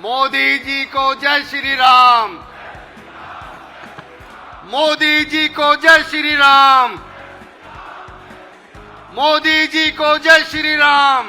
मोदी जी को जय श्री राम मोदी जी को जय श्री राम मोदी जी को जय श्री राम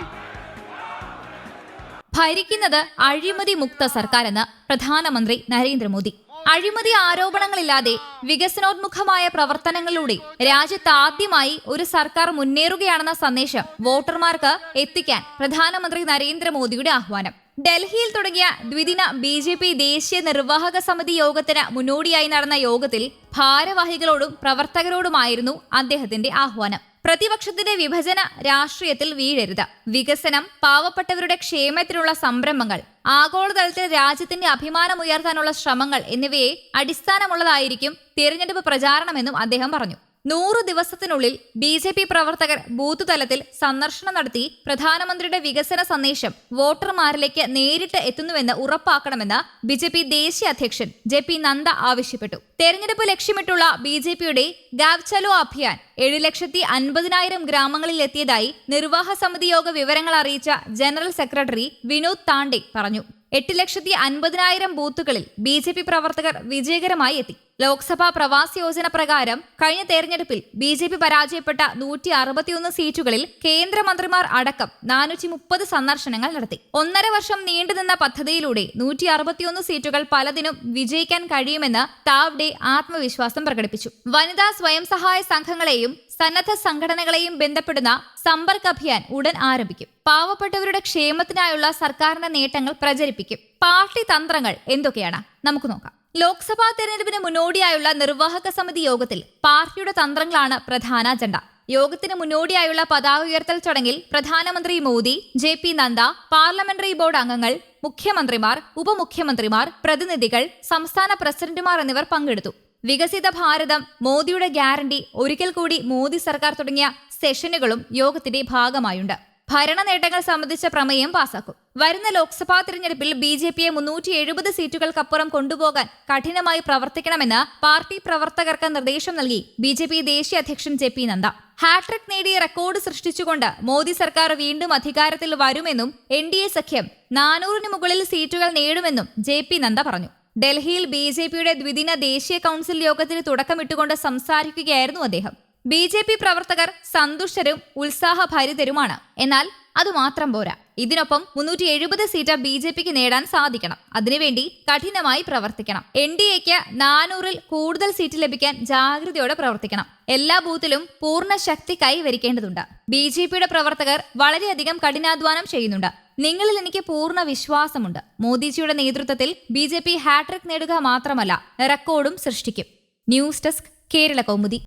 ഭരിക്കുന്നത് അഴിമതി മുക്ത സർക്കാർ എന്ന് പ്രധാനമന്ത്രി നരേന്ദ്രമോദി അഴിമതി ആരോപണങ്ങളില്ലാതെ വികസനോന്മുഖമായ പ്രവർത്തനങ്ങളിലൂടെ രാജ്യത്ത് ആദ്യമായി ഒരു സർക്കാർ മുന്നേറുകയാണെന്ന സന്ദേശം വോട്ടർമാർക്ക് എത്തിക്കാൻ പ്രധാനമന്ത്രി നരേന്ദ്രമോദിയുടെ ആഹ്വാനം ഡൽഹിയിൽ തുടങ്ങിയ ദ്വിദിന ബി ജെ പി ദേശീയ നിർവാഹക സമിതി യോഗത്തിന് മുന്നോടിയായി നടന്ന യോഗത്തിൽ ഭാരവാഹികളോടും പ്രവർത്തകരോടുമായിരുന്നു അദ്ദേഹത്തിന്റെ ആഹ്വാനം. പ്രതിപക്ഷത്തിന്റെ വിഭജന രാഷ്ട്രീയത്തിൽ വീഴരുത്. വികസനം പാവപ്പെട്ടവരുടെ ക്ഷേമത്തിനുള്ള സംരംഭങ്ങൾ ആഗോളതലത്തിൽ രാജ്യത്തിന്റെ അഭിമാനമുയർത്താനുള്ള ശ്രമങ്ങൾ എന്നിവയെ അടിസ്ഥാനമുള്ളതായിരിക്കും തിരഞ്ഞെടുപ്പ് പ്രചാരണമെന്നും അദ്ദേഹം പറഞ്ഞു. നൂറു ദിവസത്തിനുള്ളിൽ ബി ജെ പി പ്രവർത്തകർ ബൂത്ത് തലത്തിൽ സന്ദർശനം നടത്തി പ്രധാനമന്ത്രിയുടെ വികസന സന്ദേശം വോട്ടർമാരിലേക്ക് നേരിട്ട് എത്തുന്നുവെന്ന് ഉറപ്പാക്കണമെന്ന് ബി ജെ പി ദേശീയ അധ്യക്ഷൻ ജെ പി നന്ദ ആവശ്യപ്പെട്ടു. തെരഞ്ഞെടുപ്പ് ലക്ഷ്യമിട്ടുള്ള ബി ജെ പിയുടെ ഗാവ് ചലോ അഭിയാൻ ഏഴ് ലക്ഷത്തി അൻപതിനായിരം ഗ്രാമങ്ങളിൽ എത്തിയതായി നിർവാഹ സമിതി യോഗ വിവരങ്ങൾ അറിയിച്ച ജനറൽ സെക്രട്ടറി വിനോദ് താണ്ഡെ പറഞ്ഞു. എട്ട് ലക്ഷത്തി അൻപതിനായിരം ബൂത്തുകളിൽ ബി പ്രവർത്തകർ വിജയകരമായി എത്തി. ലോക്സഭാ പ്രവാസ് യോജന പ്രകാരം കഴിഞ്ഞ തെരഞ്ഞെടുപ്പിൽ ബി ജെ പി പരാജയപ്പെട്ട നൂറ്റി അറുപത്തിയൊന്ന് സീറ്റുകളിൽ കേന്ദ്രമന്ത്രിമാർ അടക്കം നാനൂറ്റി മുപ്പത് സന്ദർശനങ്ങൾ നടത്തി. ഒന്നര വർഷം നീണ്ടുനിന്ന പദ്ധതിയിലൂടെ നൂറ്റി അറുപത്തിയൊന്ന് സീറ്റുകൾ പലതിനും വിജയിക്കാൻ കഴിയുമെന്ന് താവ്ഡെ ആത്മവിശ്വാസം പ്രകടിപ്പിച്ചു. വനിതാ സ്വയം സഹായ സംഘങ്ങളെയും സന്നദ്ധ സംഘടനകളെയും ബന്ധപ്പെടുന്ന സമ്പർക്ക് അഭിയാൻ ഉടൻ ആരംഭിക്കും. പാവപ്പെട്ടവരുടെ ക്ഷേമത്തിനായുള്ള സർക്കാരിന്റെ നേട്ടങ്ങൾ പ്രചരിപ്പിക്കും. പാർട്ടി തന്ത്രങ്ങൾ എന്തൊക്കെയാണ്? നമുക്ക് നോക്കാം. ലോക്സഭാ തെരഞ്ഞെടുപ്പിന് മുന്നോടിയായുള്ള നിർവാഹക സമിതി യോഗത്തിൽ പാർട്ടിയുടെ തന്ത്രങ്ങളാണ് പ്രധാന അജണ്ട. യോഗത്തിന് മുന്നോടിയായുള്ള പതാക ഉയർത്തൽ ചടങ്ങിൽ പ്രധാനമന്ത്രി Modi J P Nadda parliamentary board അംഗങ്ങൾ മുഖ്യമന്ത്രിമാർ ഉപമുഖ്യമന്ത്രിമാർ പ്രതിനിധികൾ സംസ്ഥാന പ്രസിഡന്റുമാർ എന്നിവർ പങ്കെടുത്തു. വികസിത ഭാരതം മോദിയുടെ ഗ്യാരണ്ടി ഒരിക്കൽ കൂടി മോദി സർക്കാർ തുടങ്ങിയ സെഷനുകളും യോഗത്തിന്റെ ഭാഗമായുണ്ട്. ഭരണ നേട്ടങ്ങൾ സംബന്ധിച്ച പ്രമേയം പാസാക്കും. വരുന്ന ലോക്സഭാ തിരഞ്ഞെടുപ്പിൽ ബി ജെ പിയെ മുന്നൂറ്റി എഴുപത് സീറ്റുകൾക്കപ്പുറം കൊണ്ടുപോകാൻ കഠിനമായി പ്രവർത്തിക്കണമെന്ന് പാർട്ടി പ്രവർത്തകർക്ക് നിർദ്ദേശം നൽകി ബി ജെ പി ദേശീയ അധ്യക്ഷൻ J P Nadda. Hat trick നേടിയ റെക്കോർഡ് സൃഷ്ടിച്ചുകൊണ്ട് മോദി സർക്കാർ വീണ്ടും അധികാരത്തിൽ വരുമെന്നും എൻ ഡി എ സഖ്യം നാനൂറിന് മുകളിൽ സീറ്റുകൾ നേടുമെന്നും ജെ പി നദ്ദ പറഞ്ഞു. ഡൽഹിയിൽ ബി ജെ പിയുടെ ദ്വിദിന ദേശീയ കൗൺസിൽ യോഗത്തിന് തുടക്കമിട്ടുകൊണ്ട് സംസാരിക്കുകയായിരുന്നു അദ്ദേഹം. ബി ജെ പി പ്രവർത്തകർ സന്തുഷ്ടരും ഉത്സാഹഭരിതരുമാണ്. എന്നാൽ അത് മാത്രം പോരാ. ഇതിനൊപ്പം മുന്നൂറ്റി എഴുപത് സീറ്റ് ബി ജെ പിക്ക് നേടാൻ സാധിക്കണം. അതിനുവേണ്ടി കഠിനമായി പ്രവർത്തിക്കണം. എൻ ഡി എക്ക് നാനൂറിൽ കൂടുതൽ സീറ്റ് ലഭിക്കാൻ ജാഗ്രതയോടെ പ്രവർത്തിക്കണം. എല്ലാ ബൂത്തിലും പൂർണ ശക്തി കൈവരിക്കേണ്ടതുണ്ട്. ബി ജെ പിയുടെ പ്രവർത്തകർ വളരെയധികം കഠിനാധ്വാനം ചെയ്യുന്നുണ്ട്. നിങ്ങളിൽ എനിക്ക് പൂർണ വിശ്വാസമുണ്ട്. മോദിജിയുടെ നേതൃത്വത്തിൽ ബി ജെ പി ഹാട്രിക് നേടുക മാത്രമല്ല റെക്കോർഡും സൃഷ്ടിക്കും. News desk Kerala Kaumudi.